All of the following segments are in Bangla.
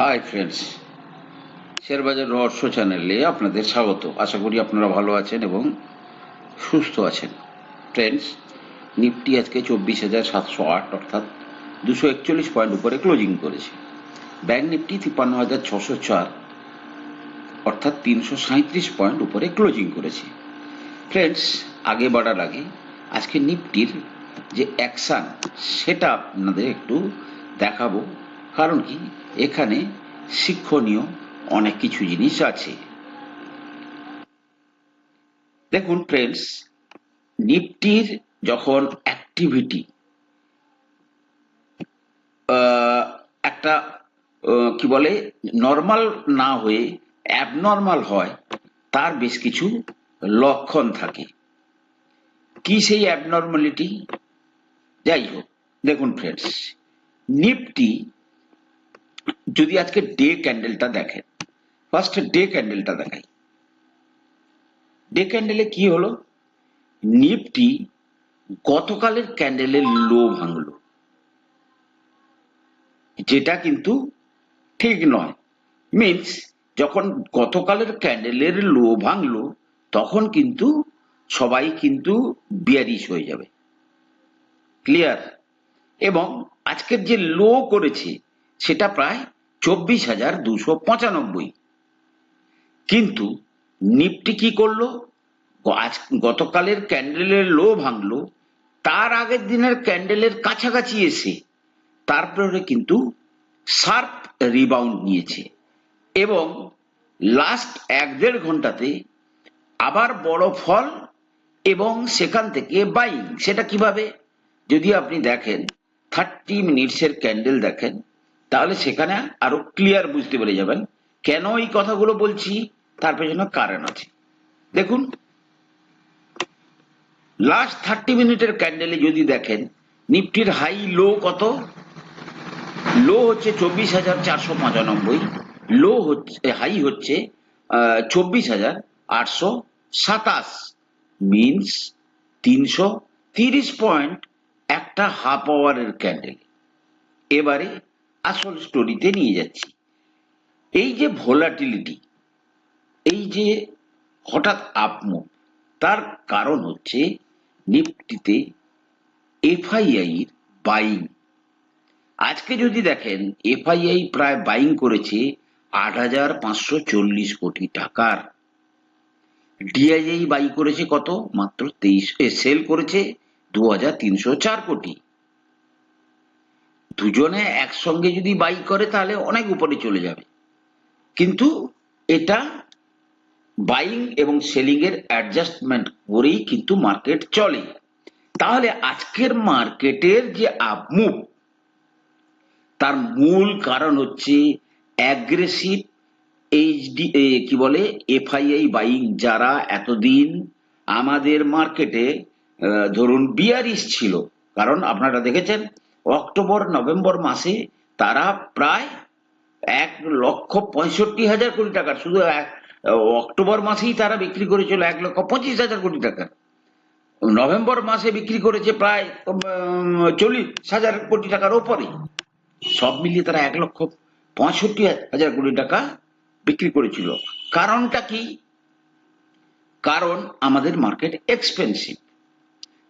হাই ফ্রেন্ডস শেয়ারবাজার রহস্য চ্যানেলে আপনাদের স্বাগত। আশা করি আপনারা ভালো আছেন এবং সুস্থ আছেন। ফ্রেন্ডস নিফটি আজকে চব্বিশ হাজার সাতশো আট, অর্থাৎ দুশো একচল্লিশ পয়েন্ট উপরে ক্লোজিং করেছে। ব্যাংক নিফটি তিপ্পান্ন হাজার ছশো চার, অর্থাৎ তিনশো সাঁত্রিশ পয়েন্ট উপরে ক্লোজিং করেছে। ফ্রেন্ডস আগে বাড়ার আগে আজকে নিফটির যে অ্যাকশান সেটা আপনাদের একটু দেখাবো। কারণ কি? এখানে শিক্ষণীয় অনেক কিছু জিনিস আছে। দেখুন ফ্রেন্ডস নিফটির যখন অ্যাক্টিভিটি একটা কি বলে নর্মাল না হয়ে অ্যাবনর্মাল হয়, তার বেশ কিছু লক্ষণ থাকে। কি সেই অ্যাবনর্মালিটি যাই হোক, দেখুন ফ্রেন্ডস নিফটি যদি আজকে ডে ক্যান্ডেলটা দেখেন ফার্স্ট ডে ক্যান্ডেলটা দেখাই ডে ক্যান্ডেলে কি হলো? নিফটি গতকালের ক্যান্ডেলের লো ভাঙলো। যেটা কিন্তু ঠিক নয়। মিন্স যখন গতকালের ক্যান্ডেলের লো ভাঙলো, তখন কিন্তু সবাই কিন্তু বিয়ারিশ হয়ে যাবে। ক্লিয়ার এবং আজকের যে লো করেছে সেটা প্রায় চব্বিশ হাজার দুশো পঁচানব্বই। কিন্তু নিফটি কি করল? আজ গতকালের ক্যান্ডেলের লো ভাঙলো, তার আগের দিনের ক্যান্ডেলের কাছাকাছি এসে তারপরে কিন্তু শার্প রিবাউন্ড নিয়েছে এবং লাস্ট এক দেড় ঘন্টাতে আবার বড় ফল এবং সেখান থেকে বাইং সেটা কীভাবে? যদি আপনি দেখেন থার্টি মিনিটসের ক্যান্ডেল দেখেন তাহলে সেখানে আরও ক্লিয়ার বুঝতে পেরে যাবেন কেন এই কথাগুলো বলছি, তার পেছনে কারণ আছে। দেখুন লাস্ট থার্টি মিনিটের ক্যান্ডেলে যদি দেখেন, নিফটির হাই লো কত? লো হচ্ছে চব্বিশ হাজার চারশো পঁচানব্বই লো হচ্ছে হাই হচ্ছে চব্বিশ হাজার আটশো সাতাশ মিনস তিনশো তিরিশ পয়েন্ট একটা হাফ আওয়ারের ক্যান্ডেল এবারে আসল স্টোরিতে নিয়ে যাচ্ছি। এই যে ভোলাটিলিটি এই যে হঠাৎ আপমুভ তার কারণ হচ্ছে নিফটিতে এফআইআই এর বাইং আজকে যদি দেখেন, এফআইআই প্রায় বাইং করেছে আট হাজার পাঁচশো চল্লিশ কোটি টাকার। ডিআইআই বাই করেছে কত? মাত্র তেইশ সেল করেছে দু হাজার তিনশো চার কোটি। দুজনে একসঙ্গে যদি বাই করে, তাহলে অনেক উপরে চলে যাবে। কিন্তু এটা বাইং এবং সেলিং এর অ্যাডজাস্টমেন্ট করেই কিন্তু মার্কেট চলে। তাহলে আজকের মার্কেটের যে আপমুভ তার মূল কারণ হচ্ছে অ্যাগ্রেসিভ এইচডি কি বলে এফআইআই বাইং যারা এতদিন আমাদের মার্কেটে ধরুন বিয়ারিশ ছিল, কারণ আপনারা দেখেছেন অক্টোবর, নভেম্বর মাসে তারা প্রায় এক লক্ষ পঁয়ষট্টি হাজার কোটি টাকার, শুধু অক্টোবর মাসেই তারা বিক্রি করেছিল এক লক্ষ পঁচিশ হাজার কোটি টাকা। নভেম্বর মাসে বিক্রি করেছে প্রায় চল্লিশ হাজার কোটি টাকার ওপরে। সব মিলিয়ে তারা এক লক্ষ পঁয়ষট্টি হাজার কোটি টাকা বিক্রি করেছিল। কারণটা কি? কারণ আমাদের মার্কেট এক্সপেন্সিভ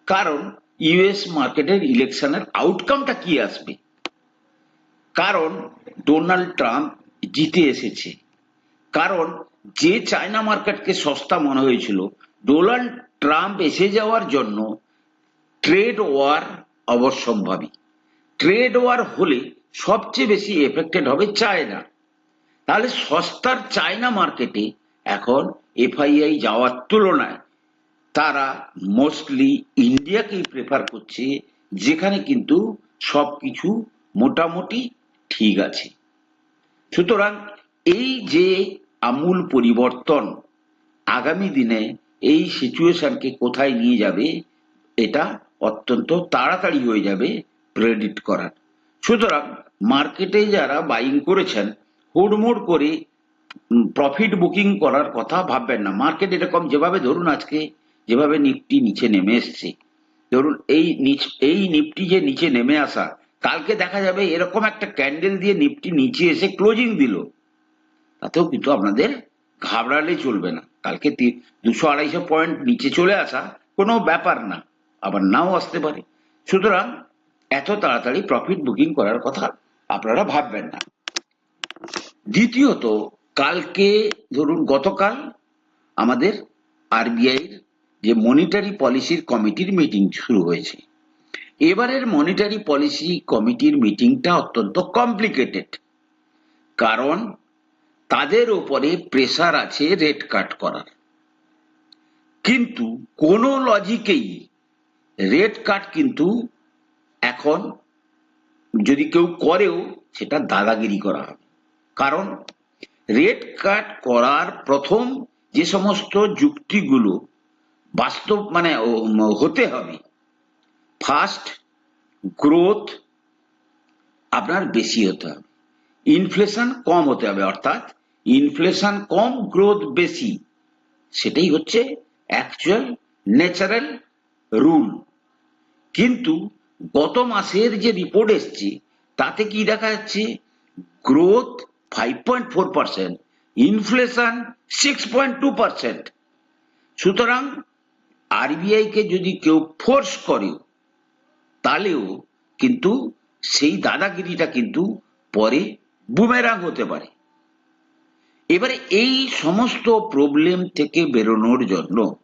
কারণ ইউএস মার্কেটের ইলেকশনের আউটকামটা কি আসবে? কারণ ডোনাল্ড ট্রাম্প জিতে এসেছে। কারণ যে চায়না মার্কেটকে সস্তা মনে হয়েছিল, ডোনাল্ড ট্রাম্প এসে যাওয়ার জন্য ট্রেড ওয়ার অবশ্যম্ভাবী। ট্রেড ওয়ার হলে সবচেয়ে বেশি এফেক্টেড হবে চায়না। তাহলে সস্তার চায়না মার্কেটে এখন এফআইআই যাওয়ার তুলনায় তারা মোস্টলি ইন্ডিয়াকেই প্রেফার করছে, যেখানে কিন্তু সবকিছু মোটামুটি ঠিক আছে। সুতরাং এই যে আমূল পরিবর্তন আগামী দিনে এই সিচুয়েশনকে কোথায় নিয়ে যাবে, এটা অত্যন্ত তাড়াতাড়ি হয়ে যাবে প্রেডিক্ট করার। সুতরাং মার্কেটে যারা বাইং করেছেন, হুড়মুড় করে প্রফিট বুকিং করার কথা ভাববেন না। মার্কেট এরকম যেভাবে ধরুন আজকে যেভাবে নিফটি নিচে নেমে এসছে। ধরুন, এই নিচ, এই নিফটি যে নিচে নেমে আসা, কালকে দেখা যাবে এরকম একটা ক্যান্ডেল দিয়ে নিফটি নিচে এসে ক্লোজিং দিল। তাতেও কিন্তু আপনাদের ঘাবড়ালে চলবে না। কালকে দুশো আড়াইশো পয়েন্ট নিচে চলে আসা কোনো ব্যাপার না, আবার নাও আসতে পারে। সুতরাং এত তাড়াতাড়ি প্রফিট বুকিং করার কথা আপনারা ভাববেন না। দ্বিতীয়ত, কালকে ধরুন গতকাল আমাদের আরবিআই যে মনিটারি পলিসির কমিটির মিটিং শুরু হয়েছে। এবারের মনিটারি পলিসি কমিটির মিটিংটা অত্যন্ত কমপ্লিকেটেড কারণ তাদের ওপরে প্রেসার আছে রেট কাট করার। কিন্তু কোনো লজিকেই রেট কাট কিন্তু এখন যদি কেউ করেও সেটা দাদাগিরি করা হবে। কারণ রেট কাট করার প্রথম যে সমস্ত যুক্তিগুলো বাস্তব মানে হতে হবে। ফার্স্ট গ্রোথ আপনার বেশি হতে হবে। ইনফ্লেশন কম হতে হবে, অর্থাৎ ইনফ্লেশন কম গ্রোথ বেশি। সেটাই হচ্ছে অ্যাকচুয়াল ন্যাচারাল রুল কিন্তু গত মাসের যে রিপোর্ট এসছে, তাতে কি দেখা যাচ্ছে? Growth five point four percent inflation six point two percent সুতরাং আরবিআই কে যদি কেউ ফোর্স করে, তাহলেও কিন্তু সেই দাদাগিরিটা কিন্তু পরে বুমেরাং হতে পারে। এবারে এই সমস্ত প্রবলেম থেকে বেরোনোর জন্য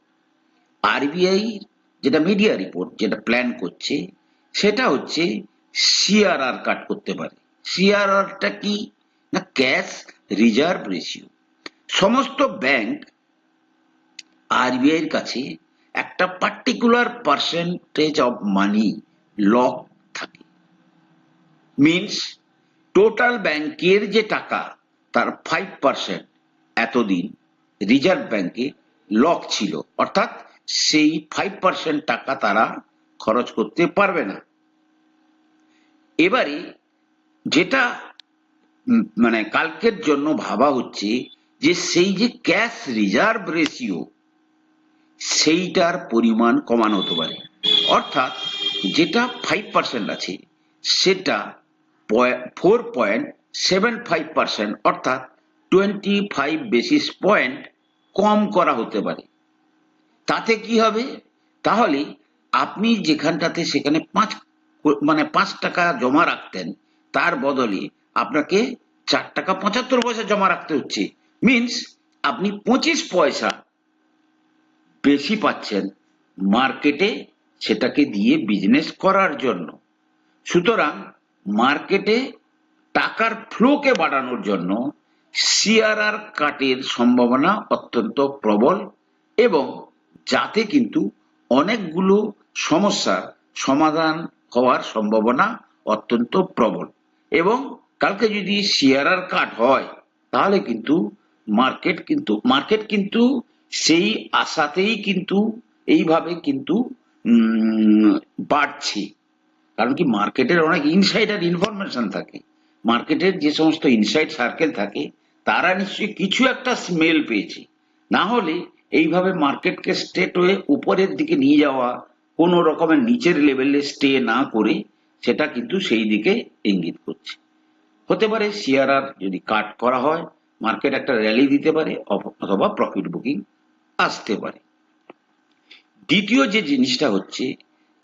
আরবিআই যেটা মিডিয়া রিপোর্ট যেটা প্ল্যান করছে, সেটা হচ্ছে সিআরআর কাট করতে পারে। সিআরআরটা কি? না ক্যাশ রিজার্ভ রেশিও সমস্ত ব্যাংক আরবিআই এর কাছে একটা particular percentage of money lock থাকে। মিনস টোটাল ব্যাংকের যে টাকা, তার ফাইভ পার্সেন্ট এতদিন রিজার্ভ ব্যাংকে লক ছিল। অর্থাৎ সেই ফাইভ পার্সেন্ট টাকা তারা খরচ করতে পারবে না। এবারে যেটা মানে কালকের জন্য ভাবা হচ্ছে যে সেই যে ক্যাশ রিজার্ভ রেশিও সেইটার পরিমাণ কমানো হতে পারে। অর্থাৎ যেটা ফাইভ পার্সেন্ট আছে, সেটা four point seven five percent অর্থাৎ টোয়েন্টি ফাইভ বেসিস পয়েন্ট কম করা হতে পারে। তাতে কি হবে? তাহলে আপনি যেখানটাতে সেখানে পাঁচ মানে পাঁচ টাকা জমা রাখতেন, তার বদলে আপনাকে চার টাকা পঁচাত্তর পয়সা জমা রাখতে হচ্ছে। মিন্স আপনি পঁচিশ পয়সা বেশি পাচ্ছেন মার্কেটে সেটাকে দিয়ে বিজনেস করার জন্য। সুতরাং মার্কেটে টাকার ফ্লোকে বাড়ানোর জন্য সিআরআর কাটের সম্ভাবনা অত্যন্ত প্রবল এবং যাতে কিন্তু অনেকগুলো সমস্যার সমাধান হওয়ার সম্ভাবনা অত্যন্ত প্রবল। এবং কালকে যদি সিআরআর কাট হয়, তাহলে কিন্তু মার্কেট কিন্তু মার্কেট কিন্তু সেই আশাতেই কিন্তু এইভাবে কিন্তু বাড়ছে। কারণ কি মার্কেটের অনেক ইনসাইডার ইনফরমেশন থাকে। মার্কেটের যে সমস্ত ইনসাইড সার্কেল থাকে, তারা নিশ্চয়ই কিছু একটা স্মেল পেয়েছে। না হলে এইভাবে মার্কেটকে স্টেট হয়ে উপরের দিকে নিয়ে যাওয়া, কোনো রকমের নিচের লেভেলে স্টে না করে, সেটা কিন্তু সেই দিকে ইঙ্গিত করছে। হতে পারে সিআরআর যদি কাট করা হয় মার্কেট একটা র্যালি দিতে পারে, অথবা প্রফিট বুকিং আসতে পারে। দ্বিতীয় যে জিনিসটা হচ্ছে,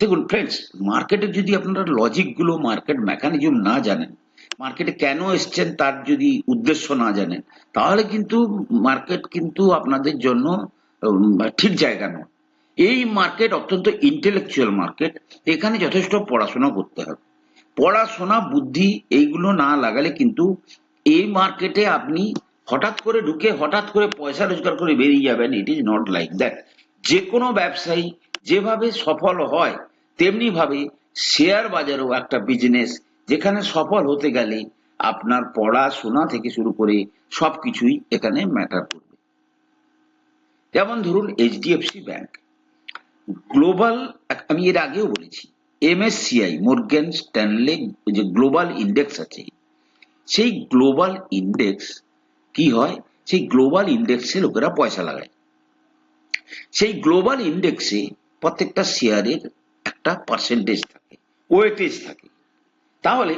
দেখুন ফ্রেন্ডস মার্কেটে যদি আপনারা লজিকগুলো মার্কেট মেকানিজম না জানেন মার্কেটে কেন এসছেন তার যদি উদ্দেশ্য না জানেন, তাহলে কিন্তু মার্কেট কিন্তু আপনাদের জন্য ঠিক জায়গা নয়। এই মার্কেট অত্যন্ত ইন্টেলেকচুয়াল মার্কেট এখানে যথেষ্ট পড়াশোনা করতে হবে। পড়াশোনা, বুদ্ধি, এইগুলো না লাগালে কিন্তু এই মার্কেটে আপনি হঠাৎ করে ঢুকে, হঠাৎ করে পয়সা রোজগার করে বেরিয়ে যাবেন it is not like that যে কোনো ব্যবসায়ী যেভাবে সফল হয় তেমনি ভাবে শেয়ার বাজারও একটা বিজনেস যেখানে সফল হতে গেলে আপনার পড়াশোনা থেকে শুরু করে সবকিছুই এখানে ম্যাটার করবে। যেমন ধরুন এইচডিএফসি ব্যাংক গ্লোবাল আমি এর আগেও বলেছি এমএসসিআই মর্গেন স্ট্যানলে যে গ্লোবাল ইন্ডেক্স আছে, সেই গ্লোবাল ইন্ডেক্স কি হয়? সেই গ্লোবাল ইন্ডেক্সে লোকেরা পয়সা লাগায়। সেই গ্লোবাল ইন্ডেক্সে প্রত্যেকটা শেয়ারের একটা পার্সেন্টেজ থাকে ওয়েটেজ থাকে। তাহলে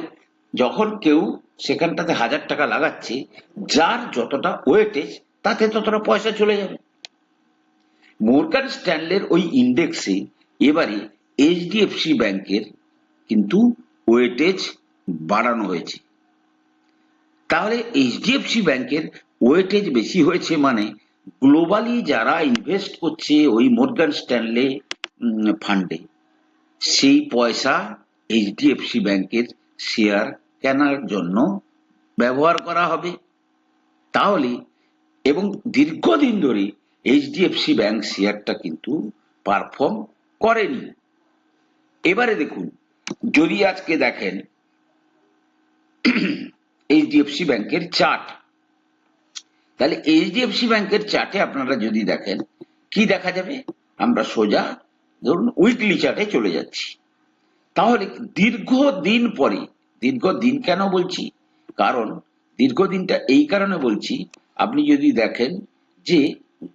যখন কেউ সেখানটাতে হাজার টাকা লাগাচ্ছে, যার যতটা ওয়েটেজ তাতে ততটা পয়সা চলে যাবে। মোরগান স্ট্যান্ডের ওই ইন্ডেক্সে এবারে এইচডিএফসি ব্যাংকের কিন্তু ওয়েটেজ বাড়ানো হয়েছে। তাহলে এইচডিএফসি ব্যাংকের ওয়েটেজ বেশি হয়েছে মানে গ্লোবালি যারা ইনভেস্ট করছে ওই মোরগান স্ট্যানলে ফান্ডে সেই পয়সা এইচডিএফসি ব্যাংকের শেয়ার কেনার জন্য ব্যবহার করা হবে। তাহলে এবং দীর্ঘদিন ধরে এইচডিএফসি ব্যাংক শেয়ারটা কিন্তু পারফর্ম করেনি। এবারে দেখুন, যদি আজকে দেখেন এইচডিএফসি ব্যাংকের চার্ট তাহলে এইচডিএফসি ব্যাংকের চার্টে আপনারা যদি দেখেন, কি দেখা যাবে? আমরা সোজা ধরুন উইকলি চার্টে চলে যাচ্ছি। তাহলে দীর্ঘদিন পরে, দীর্ঘদিন কেন বলছি? কারণ দীর্ঘদিনটা এই কারণে বলছি, আপনি যদি দেখেন যে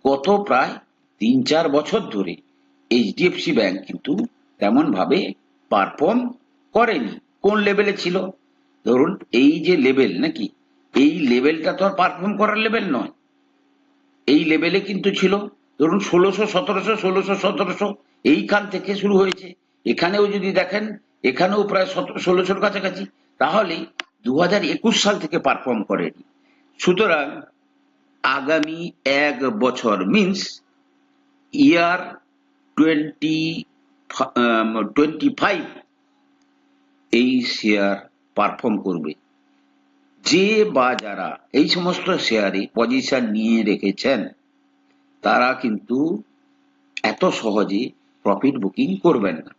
গত প্রায় তিন চার বছর ধরে এইচডিএফসি ব্যাংক কিন্তু তেমন ভাবে পারফর্ম করেনি। কোন লেভেলে ছিল? ধরুন, এই যে লেভেল নাকি, এই লেভেলটা তো আর পারফর্ম করার লেভেল নয়। এই লেভেলে কিন্তু ছিল, ধরুন, ষোলোশো, সতেরোশো ষোলোশো, সতেরোশো, এইখান থেকে শুরু হয়েছে। এখানেও যদি দেখেন, এখানেও প্রায় ষোলোশোর কাছাকাছি। তাহলে দু হাজার একুশ সাল থেকে পারফর্ম করেনি। সুতরাং আগামী এক বছর means year twenty twenty five এই শেয়ার পারফর্ম করবে। যে বা যারা এই সমস্ত শেয়ারে পজিশন নিয়ে রেখেছেন, তারা কিন্তু এত সহজে প্রফিট বুকিং করবেন না।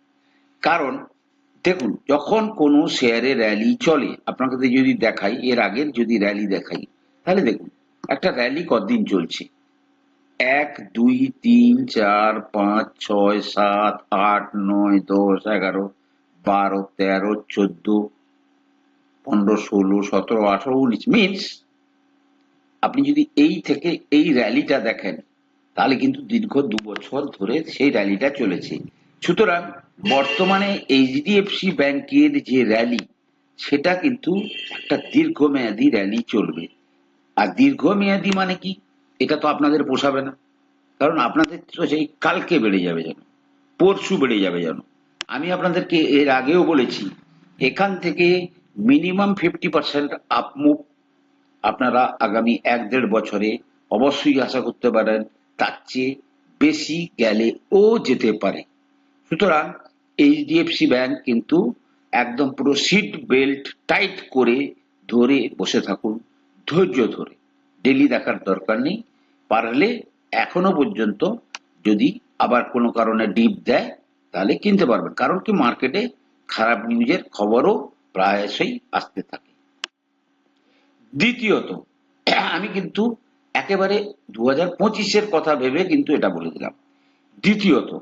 কারণ, দেখুন, যখন কোনো শেয়ারে র্যালি চলে, আপনাকে যদি দেখাই, এর আগের যদি র্যালি দেখাই, তাহলে দেখুন, একটা র্যালি কতদিন চলছে? এক, দুই, তিন, চার, পাঁচ, ছয়, সাত, আট, নয়, দশ, এগারো, বারো, তেরো, চোদ্দ পনেরো, ষোলো, সতেরো, আঠারো, উনিশ মিনস আপনি যদি এই থেকে এই র্যালিটা দেখেন, তাহলে কিন্তু দীর্ঘ দু বছর ধরে সেই র্যালিটা চলেছে। সুতরাং বর্তমানে এইচডিএফসি ব্যাংকের যে র্যালি সেটা কিন্তু একটা দীর্ঘমেয়াদী র্যালি চলবে। আর দীর্ঘমেয়াদী মানে কি? এটা তো আপনাদের পোষাবে না। কারণ আপনাদের তো সেই কালকে বেড়ে যাবে যেন, পরশু বেড়ে যাবে যেন। আমি আপনাদেরকে এর আগেও বলেছি, এখান থেকে মিনিমাম ফিফটি পার্সেন্ট আপমুভ আপনারা আগামী এক দেড় বছরে অবশ্যই আশা করতে পারেন, তার চেয়ে বেশি গেলে ও যেতে পারে। সুতরাং এইচডিএফসি ব্যাংক কিন্তু একদম পুরো সিট বেল্ট টাইট করে ধরে বসে থাকুন, ধৈর্য ধরে। ডেলি দেখার দরকার নেই, পারলে এখনও পর্যন্ত যদি আবার কোনো কারণে ডিপ দেয়, তাহলে কিনতে পারবেন। কারণ কি, মার্কেটে খারাপ নিউজের খবরও প্রায়শই আসতে থাকে। দ্বিতীয়ত, আমি কিন্তু একেবারে দু হাজার পঁচিশের কথা ভেবে কিন্তু এটা বলে দিলাম। দ্বিতীয়ত,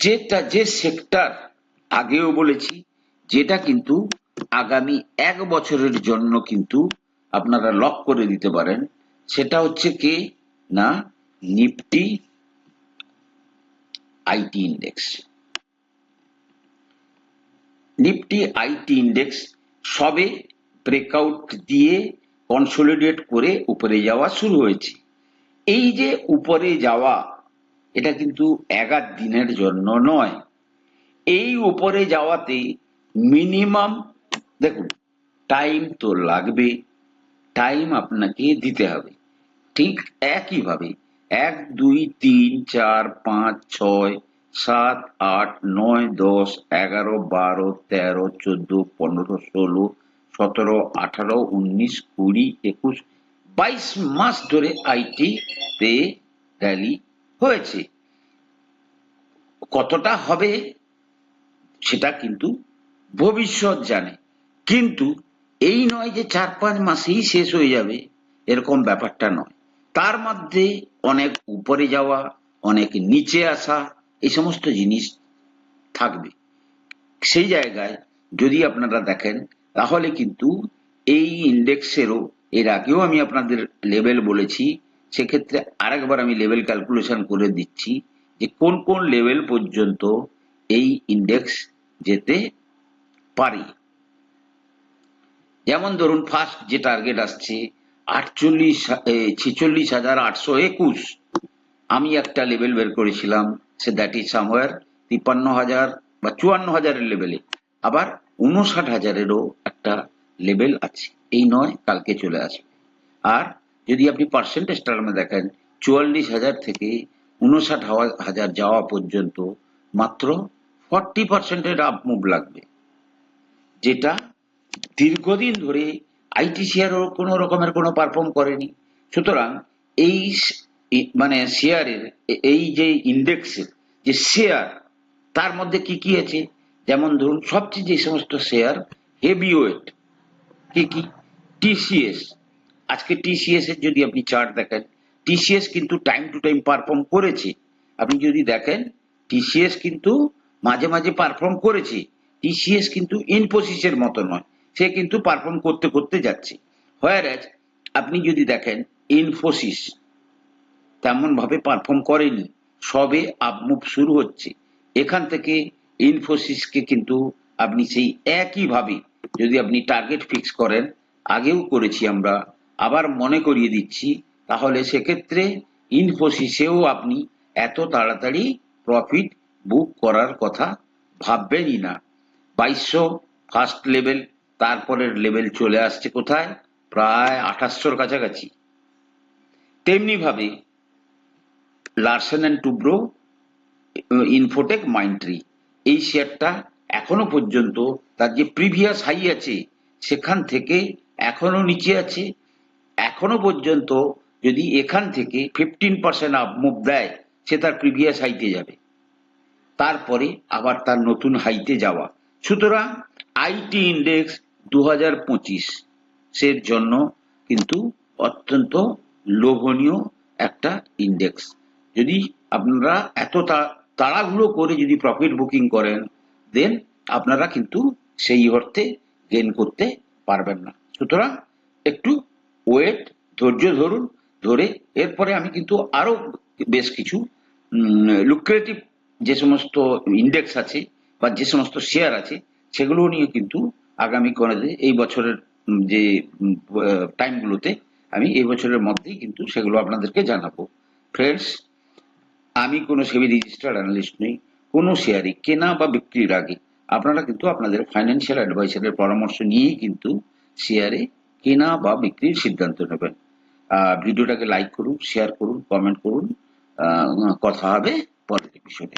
যেটা যে সেক্টর আগেও বলেছি, যেটা কিন্তু আগামী এক বছরের জন্য কিন্তু আপনারা লক করে দিতে পারেন, সেটা হচ্ছে কি? না, Nifty IT index Nifty IT index সবে ব্রেকআউট দিয়ে কনসোলিডেট করে উপরে যাওয়া শুরু হয়েছে। এই যে উপরে যাওয়া, এটা কিন্তু এগার দিনের জন্য নয়। এই উপরে যাওয়াতে মিনিমাম দেখুন টাইম তো লাগবে টাইম আপনাকে দিতে হবে। ঠিক একইভাবে, এক, দুই, তিন, চার, পাঁচ, ছয় সাত, আট, নয়, দশ, এগারো, বারো, তেরো, চোদ্দ, পনেরো, ষোলো, সতেরো, আঠারো, উনিশ, কুড়ি, একুশ, বাইশ মাস ধরে আইটি তে র্যালি হয়েছে। কতটা হবে সেটা কিন্তু ভবিষ্যৎ জানে। কিন্তু এই নয় যে চার, পাঁচ মাসেই শেষ হয়ে যাবে, এরকম ব্যাপারটা নয়। তার মধ্যে অনেক উপরে যাওয়া, অনেক নিচে আসা এই সমস্ত জিনিস থাকবে। সেই জায়গায় যদি আপনারা দেখেন, তাহলে কিন্তু এই ইন্ডেক্সেরও এর আগেও আমি আপনাদের লেভেল বলেছি, সেক্ষেত্রে আরেকবার আমি লেভেল ক্যালকুলেশন করে দিচ্ছি যে কোন কোন লেভেল পর্যন্ত এই ইন্ডেক্স যেতে পারে। যেমন ধরুন ফার্স্ট যে টার্গেট আসছে, আটচল্লিশ ছেচল্লিশ হাজার আটশো একুশ। আমি একটা লেভেল বের করেছিলাম সে দ্যাট ইজ সামওয়ার তিপ্পান্ন হাজার বা চুয়ান্ন হাজারের লেভেলে আবার উনষাট হাজারেরও একটা লেভেল আছে। এই নয়, কালকে চলে আসবে। আর যদি আপনি পার্সেন্টেজ টার্মে দেখেন, চুয়াল্লিশ হাজার থেকে উনষাট হাজার যাওয়া পর্যন্ত মাত্র ফর্টি পার্সেন্টের আপ মুভ লাগবে। যেটা দীর্ঘদিন ধরে আইটিসিআরও কোনো রকমের কোনো পারফর্ম করেনি। সুতরাং এই মানে শেয়ারের এই যে ইন্ডেক্সের যে শেয়ার তার মধ্যে কি কি আছে? যেমন ধরুন, সবচেয়ে যে সমস্ত শেয়ার হেভি ওয়েট কি? কি টিসিএস আজকে টিসিএস এর যদি আপনি চার্ট দেখেন টিসিএস কিন্তু টাইম টু টাইম পারফর্ম করেছে। আপনি যদি দেখেন টিসিএস কিন্তু মাঝে মাঝে পারফর্ম করেছে। টিসিএস কিন্তু ইনফোসিসের মতো নয়, সে কিন্তু পারফর্ম করতে করতে যাচ্ছে। হোয়ার আপনি যদি দেখেন ইনফোসিস তেমন ভাবে পারফর্ম করেনি। সবে আপমুভ শুরু হচ্ছে। এখান থেকে ইনফোসিসকে কিন্তু আপনি সেই একই ভাবে যদি আপনি টার্গেট ফিক্স করেন, আগেও করেছি আমরা, আবার মনে করিয়ে দিচ্ছি, তাহলে সেক্ষেত্রে ইনফোসিসেও আপনি এত তাড়াতাড়ি প্রফিট বুক করার কথা ভাববেনই না। বাইশশো ফার্স্ট লেভেল তারপরের লেভেল চলে আসছে কোথায়? প্রায় আঠাশশোর কাছাকাছি। তেমনি ভাবে Larsen and Toubro Infotech Mindtree এই শেয়ারটা এখনও পর্যন্ত তার যে প্রিভিয়াস হাই আছে, সেখান থেকে এখনও নিচে আছে। এখনও পর্যন্ত যদি এখান থেকে ফিফটিন পার্সেন্ট আপ মুভ দেয়, সে তার প্রিভিয়াস হাইতে যাবে। তারপরে আবার তার নতুন হাইতে যাওয়া। সুতরাং আইটি ইন্ডেক্স দু হাজার পঁচিশ জন্য কিন্তু অত্যন্ত লোভনীয় একটা ইন্ডেক্স যদি আপনারা এত তাড়াহুড়ো করে যদি প্রফিট বুকিং করেন দেন আপনারা কিন্তু সেই অর্থে গেন করতে পারবেন না। সুতরাং একটু ওয়েট ধৈর্য ধরুন, ধরে এরপরে আমি কিন্তু আরও বেশ কিছু লুক্রেটিভ যে সমস্ত ইন্ডেক্স আছে বা যে সমস্ত শেয়ার আছে, সেগুলো নিয়ে কিন্তু আগামী কলেজে এই বছরের যে টাইমগুলোতে আমি এই বছরের মধ্যেই কিন্তু সেগুলো আপনাদেরকে জানাব। ফ্রেন্ডস আমি কোনো সেবি রেজিস্টার্ড অ্যানালিস্ট নই, কোনো শেয়ারই কেনা বা বিক্রির আগে। আপনারা কিন্তু আপনাদের ফাইন্যান্সিয়াল অ্যাডভাইসারের পরামর্শ নিয়েই কিন্তু শেয়ারে কেনা বা বিক্রির সিদ্ধান্ত নেবেন। ভিডিওটাকে লাইক করুন শেয়ার করুন কমেন্ট করুন। কথা হবে পরের এপিসোডে